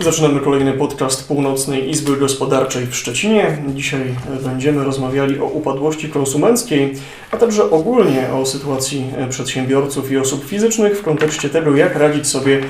Zaczynamy kolejny podcast Północnej Izby Gospodarczej w Szczecinie. Dzisiaj będziemy rozmawiali o upadłości konsumenckiej, a także ogólnie o sytuacji przedsiębiorców i osób fizycznych w kontekście tego, jak radzić sobie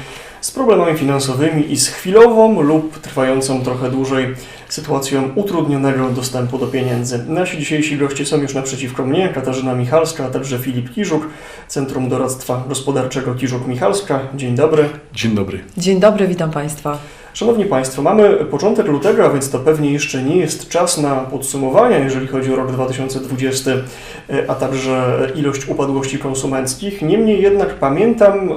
z problemami finansowymi i z chwilową lub trwającą trochę dłużej sytuacją utrudnionego dostępu do pieniędzy. Nasi dzisiejsi goście są już naprzeciwko mnie, Katarzyna Michalska, a także Filip Kiżuk, Centrum Doradztwa Gospodarczego Kiżuk-Michalska. Dzień dobry. Dzień dobry. Dzień dobry, witam Państwa. Szanowni Państwo, mamy początek lutego, a więc to pewnie jeszcze nie jest czas na podsumowania, jeżeli chodzi o rok 2020, a także ilość upadłości konsumenckich. Niemniej jednak pamiętam,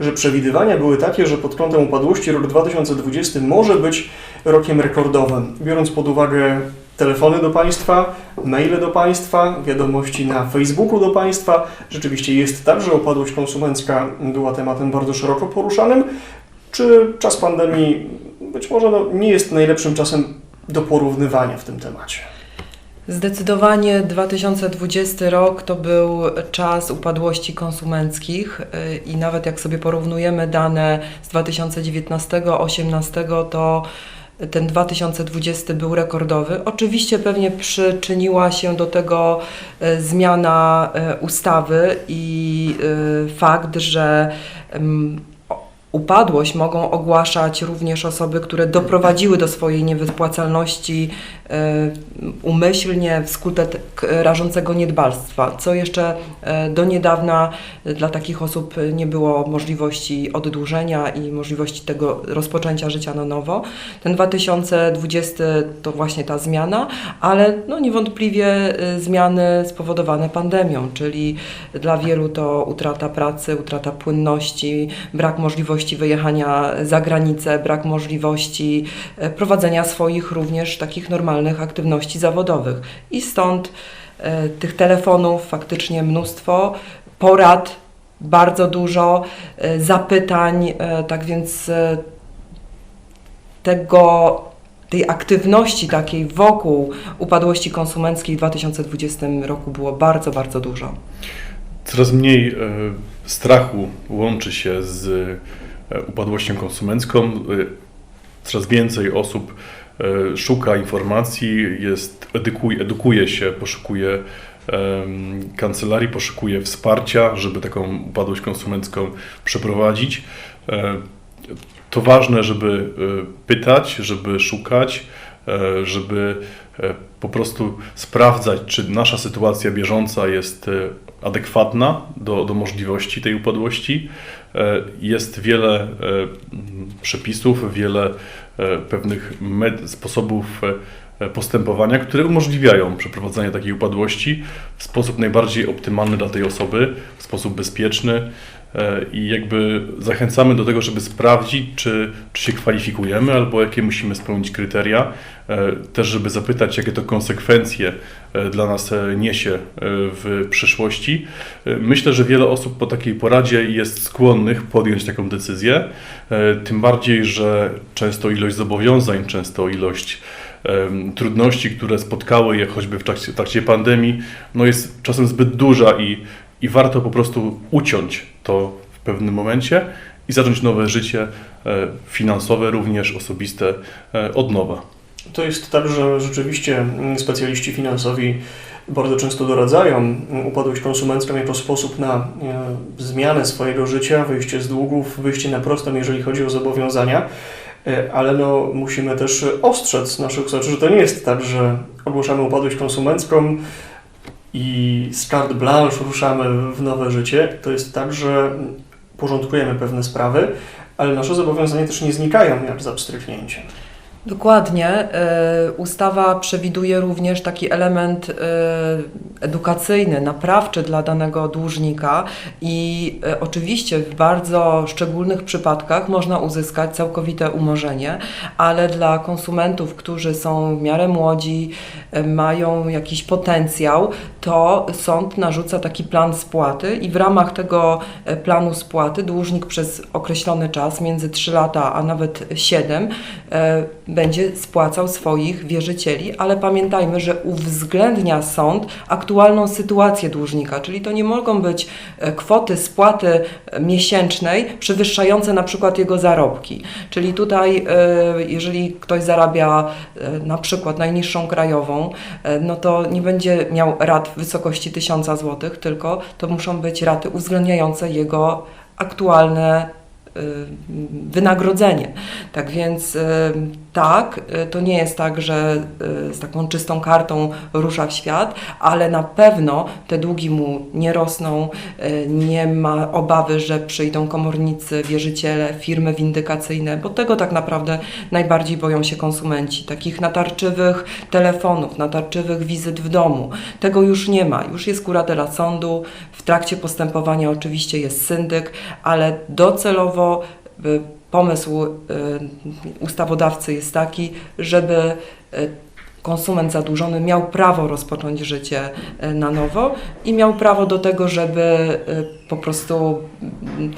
że przewidywania były takie, że pod kątem upadłości rok 2020 może być rokiem rekordowym, biorąc pod uwagę telefony do Państwa, maile do Państwa, wiadomości na Facebooku do Państwa. Rzeczywiście jest tak, że upadłość konsumencka była tematem bardzo szeroko poruszanym. Czy czas pandemii być może no, nie jest najlepszym czasem do porównywania w tym temacie? Zdecydowanie 2020 rok to był czas upadłości konsumenckich y, i nawet jak sobie porównujemy dane z 2019-2018, to ten 2020 był rekordowy. Oczywiście pewnie przyczyniła się do tego y, zmiana y, ustawy i fakt, że upadłość mogą ogłaszać również osoby, które doprowadziły do swojej niewypłacalności e, umyślnie wskutek rażącego niedbalstwa, co jeszcze e, do niedawna dla takich osób nie było możliwości oddłużenia i możliwości tego rozpoczęcia życia na nowo. Ten 2020 to właśnie ta zmiana, ale no niewątpliwie e, zmiany spowodowane pandemią, czyli dla wielu to utrata pracy, utrata płynności, brak możliwości możliwości wyjechania za granicę, brak możliwości e, prowadzenia swoich również takich normalnych aktywności zawodowych. I stąd e, tych telefonów faktycznie mnóstwo, porad bardzo dużo, e, zapytań, tak więc tego tej aktywności takiej wokół upadłości konsumenckiej w 2020 roku było bardzo, bardzo dużo. Coraz mniej strachu łączy się z upadłością konsumencką. E, coraz więcej osób e, szuka informacji, jest, edukuje, edukuje się, poszukuje kancelarii, poszukuje wsparcia, żeby taką upadłość konsumencką przeprowadzić. To ważne, żeby pytać, żeby szukać, żeby po prostu sprawdzać, czy nasza sytuacja bieżąca jest adekwatna do, do możliwości tej upadłości. E, jest wiele e, przepisów, wiele e, pewnych sposobów postępowania, które umożliwiają przeprowadzenie takiej upadłości w sposób najbardziej optymalny dla tej osoby, w sposób bezpieczny, i jakby zachęcamy do tego, żeby sprawdzić, czy, czy się kwalifikujemy, albo jakie musimy spełnić kryteria, e, też żeby zapytać, jakie to konsekwencje e, dla nas e, niesie w przyszłości. Myślę, że wiele osób po takiej poradzie jest skłonnych podjąć taką decyzję, tym bardziej, że często ilość zobowiązań, często ilość trudności, które spotkały je choćby w trakcie, w trakcie pandemii, no jest czasem zbyt duża i i warto po prostu uciąć to w pewnym momencie i zacząć nowe życie e, finansowe, również osobiste e, od nowa. To jest tak, że rzeczywiście mm, specjaliści finansowi bardzo często doradzają mm, upadłość konsumencką jako sposób na e, zmianę swojego życia, wyjście z długów, wyjście na prostą, jeżeli chodzi o zobowiązania. Ale no, musimy też ostrzec naszych słuchaczy, że to nie jest tak, że ogłaszamy upadłość konsumencką, i z carte blanche ruszamy w nowe życie, to jest tak, że porządkujemy pewne sprawy, ale nasze zobowiązania też nie znikają jak za pstryknięciem. Dokładnie. E, ustawa przewiduje również taki element e, edukacyjny, naprawczy dla danego dłużnika i e, oczywiście w bardzo szczególnych przypadkach można uzyskać całkowite umorzenie, ale dla konsumentów, którzy są w miarę młodzi, mają jakiś potencjał, to sąd narzuca taki plan spłaty i w ramach tego planu spłaty dłużnik przez określony czas, między 3 lata a nawet 7, będzie spłacał swoich wierzycieli, ale pamiętajmy, że uwzględnia sąd aktualną sytuację dłużnika, czyli to nie mogą być e, kwoty spłaty e, miesięcznej przewyższające na przykład jego zarobki. Czyli tutaj, e, jeżeli ktoś zarabia na przykład najniższą krajową, no to nie będzie miał rat w wysokości 1000 zł, tylko to muszą być raty uwzględniające jego aktualne wynagrodzenie. Tak więc tak, y, to nie jest tak, że y, z taką czystą kartą rusza w świat, ale na pewno te długi mu nie rosną, y, nie ma obawy, że przyjdą komornicy, wierzyciele, firmy windykacyjne, bo tego tak naprawdę najbardziej boją się konsumenci. Takich natarczywych telefonów, natarczywych wizyt w domu. Tego już nie ma. Już jest kuratela sądu, w trakcie postępowania oczywiście jest syndyk, ale docelowo pomysł y, ustawodawcy jest taki, żeby y, konsument zadłużony miał prawo rozpocząć życie y, na nowo i miał prawo do tego, żeby po prostu mm,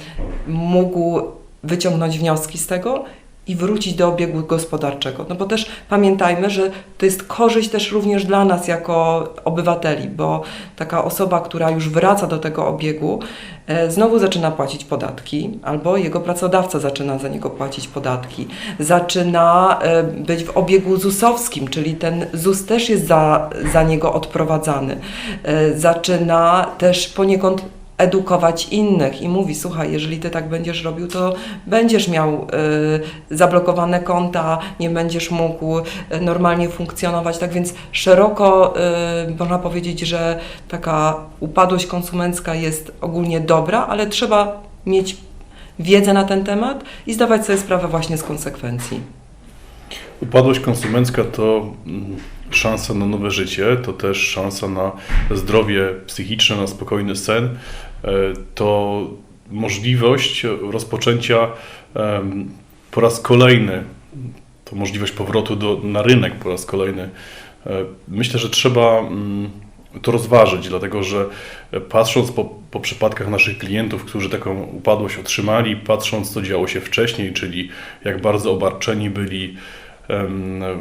mógł wyciągnąć wnioski z tego i wrócić do obiegu gospodarczego. No bo też pamiętajmy, że to jest korzyść też również dla nas jako obywateli, bo taka osoba, która już wraca do tego obiegu, e, znowu zaczyna płacić podatki, albo jego pracodawca zaczyna za niego płacić podatki, zaczyna e, być w obiegu ZUS-owskim, czyli ten ZUS też jest za, za niego odprowadzany, E, zaczyna też poniekąd edukować innych i mówi, słuchaj, jeżeli ty tak będziesz robił, to będziesz miał y, zablokowane konta, nie będziesz mógł y, normalnie funkcjonować. Tak więc szeroko y, można powiedzieć, że taka upadłość konsumencka jest ogólnie dobra, ale trzeba mieć wiedzę na ten temat i zdawać sobie sprawę właśnie z konsekwencji. Upadłość konsumencka to mm, szansa na nowe życie, to też szansa na zdrowie psychiczne, na spokojny sen. To możliwość rozpoczęcia po raz kolejny, to możliwość powrotu do, na rynek po raz kolejny. E, Myślę, że trzeba mm, to rozważyć, dlatego że e, patrząc po, po przypadkach naszych klientów, którzy taką upadłość otrzymali, patrząc co działo się wcześniej, czyli jak bardzo obarczeni byli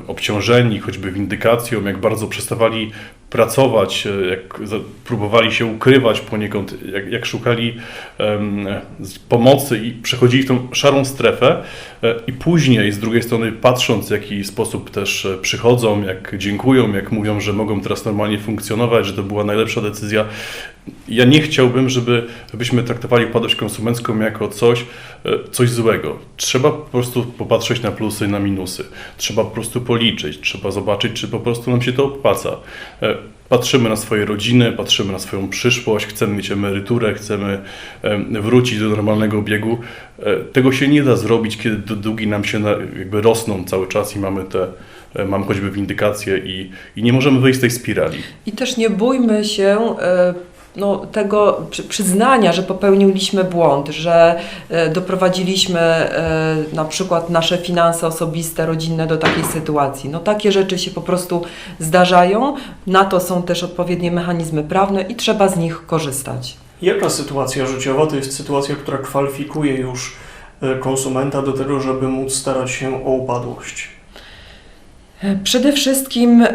obciążeni choćby windykacją, jak bardzo przestawali pracować, e, jak próbowali się ukrywać poniekąd, jak, jak szukali z- pomocy i przechodzili w tą szarą strefę e, i później z drugiej strony patrząc w jaki sposób też e, przychodzą, jak dziękują, jak mówią, że mogą teraz normalnie funkcjonować, że to była najlepsza decyzja. Ja nie chciałbym, żeby, żebyśmy traktowali upadłość konsumencką jako coś, e, coś złego. Trzeba po prostu popatrzeć na plusy i na minusy. Trzeba po prostu policzyć, trzeba zobaczyć, czy po prostu nam się to opłaca. E, Patrzymy na swoje rodziny, patrzymy na swoją przyszłość, chcemy mieć emeryturę, chcemy em, wrócić do normalnego obiegu. E, Tego się nie da zrobić, kiedy długi nam się jakby rosną cały czas i mamy te, mamy choćby windykacje i, i nie możemy wyjść z tej spirali. I też nie bójmy się no, tego przy- przyznania, że popełniliśmy błąd, że e, doprowadziliśmy e, na przykład nasze finanse osobiste, rodzinne do takiej sytuacji. No takie rzeczy się po prostu zdarzają, na to są też odpowiednie mechanizmy prawne i trzeba z nich korzystać. Jaka sytuacja życiowa to jest sytuacja, która kwalifikuje już e, konsumenta do tego, żeby móc starać się o upadłość? Przede wszystkim e,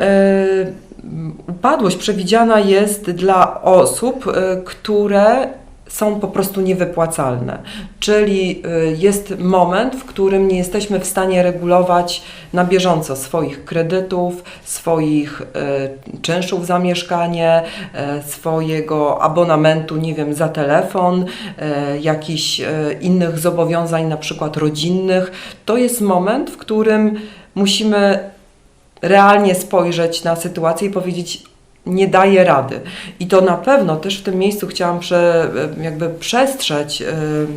upadłość przewidziana jest dla osób, e, które są po prostu niewypłacalne. Czyli e, jest moment, w którym nie jesteśmy w stanie regulować na bieżąco swoich kredytów, swoich e, czynszów za mieszkanie, swojego abonamentu, nie wiem, za telefon, jakichś innych zobowiązań, na przykład rodzinnych. To jest moment, w którym musimy realnie spojrzeć na sytuację i powiedzieć, nie daje rady. I to na pewno też w tym miejscu chciałam prze, jakby przestrzec e,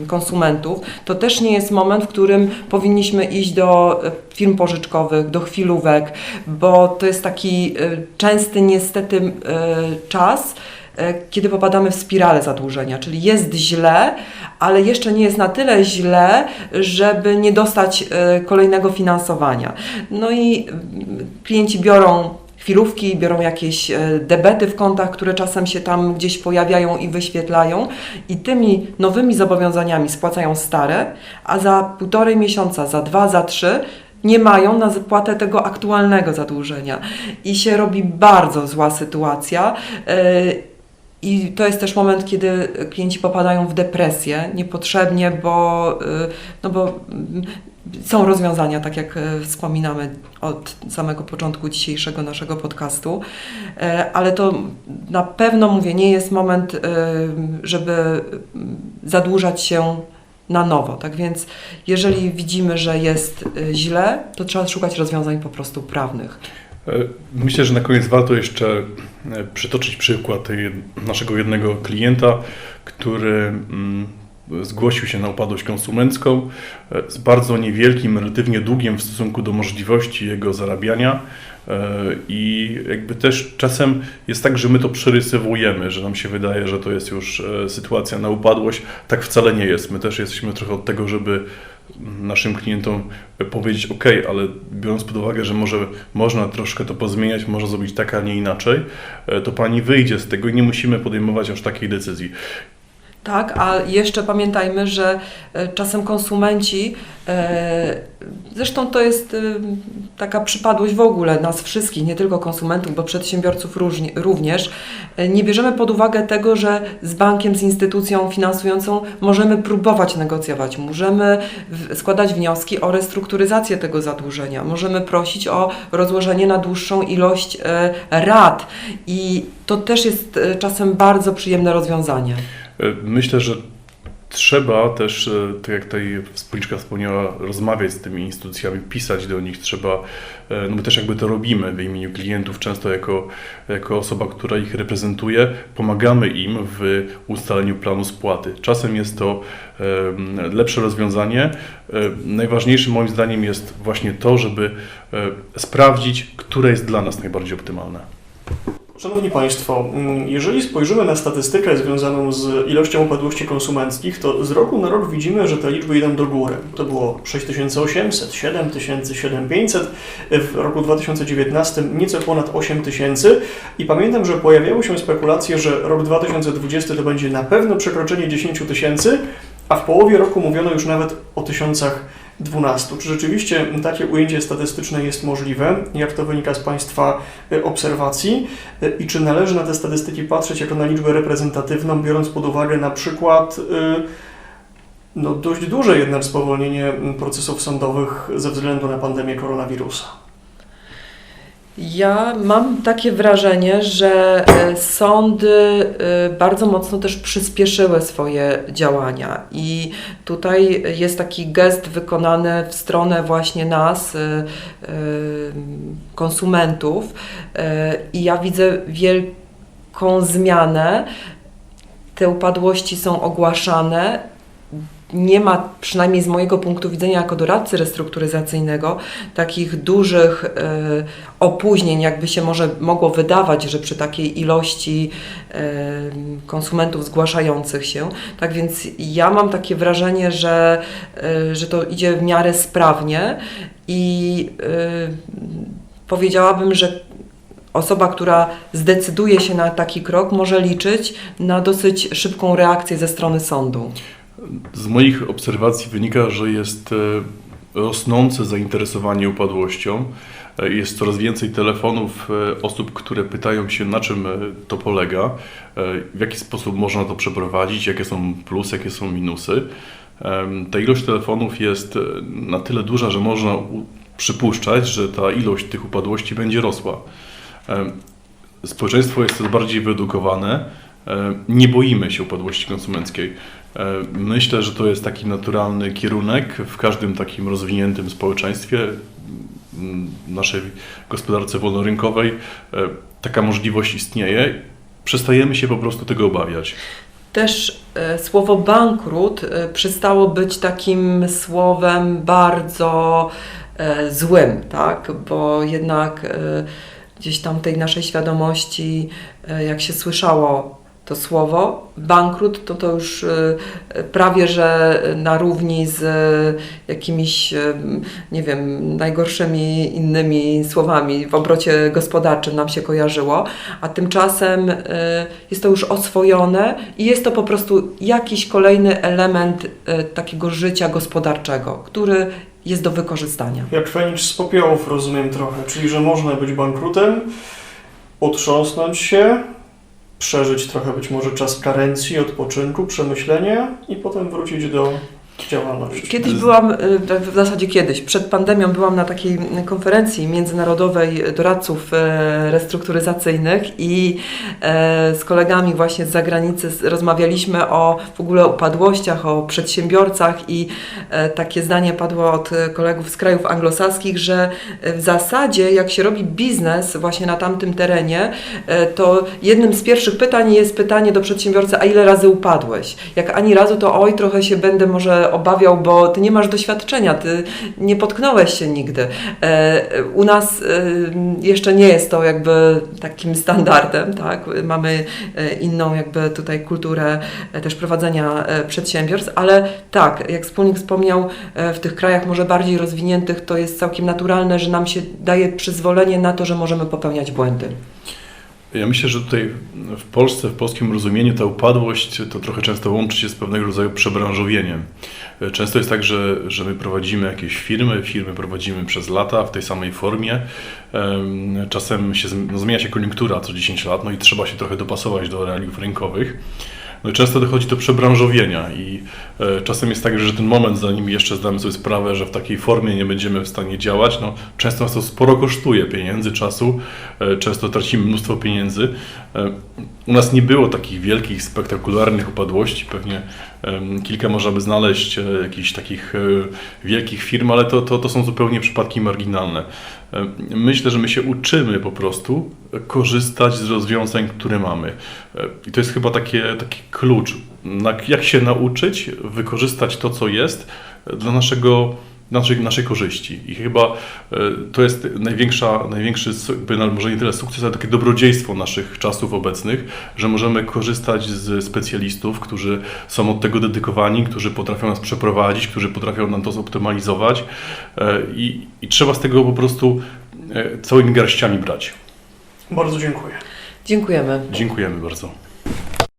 konsumentów. To też nie jest moment, w którym powinniśmy iść do e, firm pożyczkowych, do chwilówek, bo to jest taki e, częsty niestety e, czas, e, kiedy popadamy w spiralę zadłużenia, czyli jest źle, ale jeszcze nie jest na tyle źle, żeby nie dostać e, kolejnego finansowania. No i mm, klienci biorą chwilówki, biorą jakieś e, debety w kontach, które czasem się tam gdzieś pojawiają i wyświetlają i tymi nowymi zobowiązaniami spłacają stare, a za półtorej miesiąca, za dwa, za trzy nie mają na zapłatę tego aktualnego zadłużenia i się robi bardzo zła sytuacja. y, I to jest też moment, kiedy klienci popadają w depresję niepotrzebnie, bo, y, no bo mm, są rozwiązania, tak jak e, wspominamy od samego początku dzisiejszego naszego podcastu, E, ale to na pewno, mówię, nie jest moment, e, żeby mm, zadłużać się na nowo. Tak więc, jeżeli widzimy, że jest źle, to trzeba szukać rozwiązań po prostu prawnych. E, Myślę, że na koniec warto jeszcze e, przytoczyć przykład naszego jednego klienta, który mm, zgłosił się na upadłość konsumencką e, z bardzo niewielkim, relatywnie długiem w stosunku do możliwości jego zarabiania. I jakby też czasem jest tak, że my to przerysowujemy, że nam się wydaje, że to jest już sytuacja na upadłość. Tak wcale nie jest. My też jesteśmy trochę od tego, żeby naszym klientom powiedzieć, OK, ale biorąc pod uwagę, że może można troszkę to pozmieniać, można zrobić tak, a nie inaczej, e, to pani wyjdzie z tego i nie musimy podejmować aż takiej decyzji. Tak, a jeszcze pamiętajmy, że e, czasem konsumenci, e, zresztą to jest e, taka przypadłość w ogóle nas wszystkich, nie tylko konsumentów, bo przedsiębiorców również, nie bierzemy pod uwagę tego, że z bankiem, z instytucją finansującą możemy próbować negocjować, możemy składać wnioski o restrukturyzację tego zadłużenia, możemy prosić o rozłożenie na dłuższą ilość rat. I to też jest czasem bardzo przyjemne rozwiązanie. E, Myślę, że trzeba też, e, tak jak tutaj wspólniczka wspomniała, rozmawiać z tymi instytucjami, pisać do nich. Trzeba, e, no my też jakby to robimy w imieniu klientów, często jako, jako osoba, która ich reprezentuje, pomagamy im w ustaleniu planu spłaty. Czasem jest to lepsze rozwiązanie. E, Najważniejszym moim zdaniem jest właśnie to, żeby sprawdzić, które jest dla nas najbardziej optymalne. Szanowni Państwo, mm, jeżeli spojrzymy na statystykę związaną z ilością upadłości konsumenckich, to z roku na rok widzimy, że te liczby idą do góry. To było 6800, 7000, 7500, w roku 2019 nieco ponad 8000 i pamiętam, że pojawiały się spekulacje, że rok 2020 to będzie na pewno przekroczenie 10 tysięcy, a w połowie roku mówiono już nawet o tysiącach 12. Czy rzeczywiście takie ujęcie statystyczne jest możliwe? Jak to wynika z Państwa e, obserwacji? E, I czy należy na te statystyki patrzeć jako na liczbę reprezentatywną, biorąc pod uwagę na przykład e, no, dość duże jednak spowolnienie procesów sądowych ze względu na pandemię koronawirusa? Ja mam takie wrażenie, że e, sądy e, bardzo mocno też przyspieszyły swoje działania i tutaj jest taki gest wykonany w stronę właśnie nas, e, konsumentów i ja widzę wielką zmianę. Te upadłości są ogłaszane. Nie ma, przynajmniej z mojego punktu widzenia, jako doradcy restrukturyzacyjnego, takich dużych e, opóźnień, jakby się może mogło wydawać, że przy takiej ilości e, konsumentów zgłaszających się. Tak więc ja mam takie wrażenie, że, e, że to idzie w miarę sprawnie i powiedziałabym, że osoba, która zdecyduje się na taki krok, może liczyć na dosyć szybką reakcję ze strony sądu. Z moich obserwacji wynika, że jest e, rosnące zainteresowanie upadłością. E, Jest coraz więcej telefonów e, osób, które pytają się, na czym to polega, w jaki sposób można to przeprowadzić, jakie są plusy, jakie są minusy. Ta ilość telefonów jest na tyle duża, że można przypuszczać, że ta ilość tych upadłości będzie rosła. Społeczeństwo jest coraz bardziej wyedukowane. Nie boimy się upadłości konsumenckiej. E, Myślę, że to jest taki naturalny kierunek w każdym takim rozwiniętym społeczeństwie, m, naszej gospodarce wolnorynkowej. E, Taka możliwość istnieje. Przestajemy się po prostu tego obawiać. Też e, słowo bankrut przestało być takim słowem bardzo złym, tak? Bo jednak gdzieś tam tej naszej świadomości, jak się słyszało to słowo, bankrut, to to już e, prawie, że na równi z e, jakimiś, e, nie wiem, najgorszymi innymi słowami w obrocie gospodarczym nam się kojarzyło, a tymczasem jest to już oswojone i jest to po prostu jakiś kolejny element takiego życia gospodarczego, który jest do wykorzystania. Jak Feniks z popiołów rozumiem trochę, czyli że można być bankrutem, otrząsnąć się, przeżyć trochę być może czas karencji, odpoczynku, przemyślenia i potem wrócić do działalności. Kiedyś byłam, y, w zasadzie kiedyś, przed pandemią byłam na takiej konferencji międzynarodowej doradców e, restrukturyzacyjnych i e, z kolegami właśnie z zagranicy rozmawialiśmy o w ogóle upadłościach, o przedsiębiorcach i e, takie zdanie padło od kolegów z krajów anglosaskich, że w zasadzie jak się robi biznes właśnie na tamtym terenie, to jednym z pierwszych pytań jest pytanie do przedsiębiorcy, a ile razy upadłeś? Jak ani razu, to oj, trochę się będę może obawiał, bo ty nie masz doświadczenia, ty nie potknąłeś się nigdy. E, U nas e, jeszcze nie jest to jakby takim standardem, tak? Mamy e, inną jakby tutaj kulturę też prowadzenia przedsiębiorstw, ale tak, jak wspólnik wspomniał, w tych krajach może bardziej rozwiniętych to jest całkiem naturalne, że nam się daje przyzwolenie na to, że możemy popełniać błędy. Ja myślę, że tutaj w Polsce, w polskim rozumieniu ta upadłość to trochę często łączy się z pewnego rodzaju przebranżowieniem. Często jest tak, że, że my prowadzimy jakieś firmy, firmy prowadzimy przez lata w tej samej formie. Em, Czasem się, no, zmienia się koniunktura co 10 lat, no i trzeba się trochę dopasować do realiów rynkowych. No i często dochodzi do przebranżowienia i e, czasem jest tak, że ten moment, zanim jeszcze zdamy sobie sprawę, że w takiej formie nie będziemy w stanie działać, no często nas to sporo kosztuje pieniędzy, czasu, e, często tracimy mnóstwo pieniędzy. E, u nas nie było takich wielkich, spektakularnych upadłości, pewnie kilka można by znaleźć e, jakichś takich e, wielkich firm, ale to, to, to są zupełnie przypadki marginalne. Myślę, że my się uczymy po prostu korzystać z rozwiązań, które mamy. E, I to jest chyba takie, taki klucz. Jak się nauczyć wykorzystać to, co jest dla naszego, naszej, naszej korzyści. I chyba e, to jest największa, największy, może nie tyle sukces, ale takie dobrodziejstwo naszych czasów obecnych, że możemy korzystać z specjalistów, którzy są od tego dedykowani, którzy potrafią nas przeprowadzić, którzy potrafią nam to zoptymalizować e, i, i trzeba z tego po prostu e, całymi garściami brać. Bardzo dziękuję. Dziękujemy. Dziękujemy bardzo.